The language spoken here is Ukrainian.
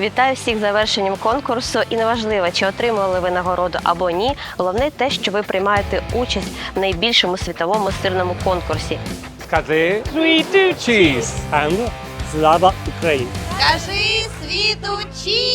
Вітаю всіх з завершенням конкурсу. І неважливо, чи отримали ви нагороду або ні. Головне те, що ви приймаєте участь в найбільшому світовому сирному конкурсі. Скажи «Світу two, and Slava Кажи світу чі!